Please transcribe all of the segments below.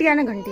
घंटी आहे ना घंटी?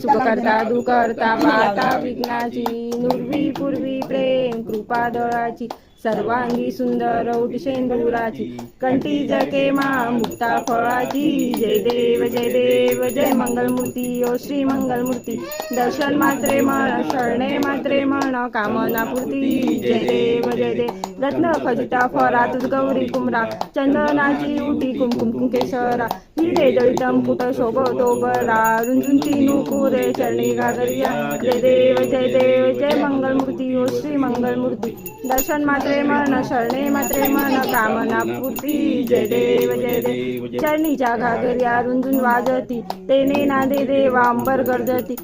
सुख करता दुःख करता विघ्नाची नुरवी पूर्वी प्रेम कृपा दळाची सर्वांगी सुंदर औट शेंदुराची कंठी जके मा मुक्ता फळाची. जय देव जय देव जय मंगलमूर्ती ओ श्री मंगलमूर्ती. दर्शन मात्रे म्हण शरणे मात्रे म्हण कामना पूर्ती. जय देव जय देव. रत्न खजिता फरातुज गौरी कुमरा चंदनाची उटी कुमकुम केशरा हिरे जळित पुट शोभतो बरा रुंजुंची नुपुरे चरणी घागरिया जय देव जय देव जय मंगलमूर्ती ओ श्री मंगलमूर्ती दर्शन मात्रे मन शरणे मात्रे मन कामना पूर्ती जय देव जय देव चरणीच्या घागरिया रुंजून वाजती तेने नादे देवा अंबर गर्जती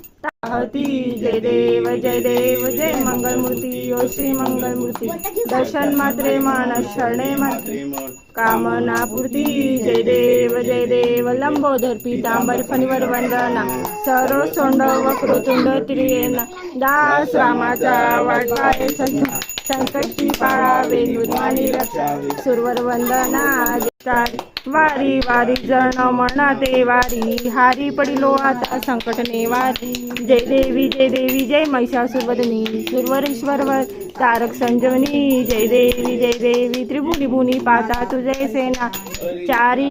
ताहती जय देव जय देव जय मंगलमूर्ती. ओ श्री मंगलमूर्ती. दर्शन मात्रे मान शरणे मात्रे. कामना पूर्ती जय देव जय देव. लंबोधर पितांबर फणीवर वंदना. सरो सोंड वक्रतुंड त्रियेना. दास रामाचा वाटवाय संत संकटी पाळावे युद्धानी रक्षावे सुरवर वंदना अधिकारी वारी वारी जण म्हणते वारी हारी पडिलो आता संकट नेवारी जय देवी जय देवी जय महिषासुरवदनी सुरवरेश्वर तारक संजवनी जय देवी जय देवी त्रिभुनी भुनी पाता तुझे सेना चारी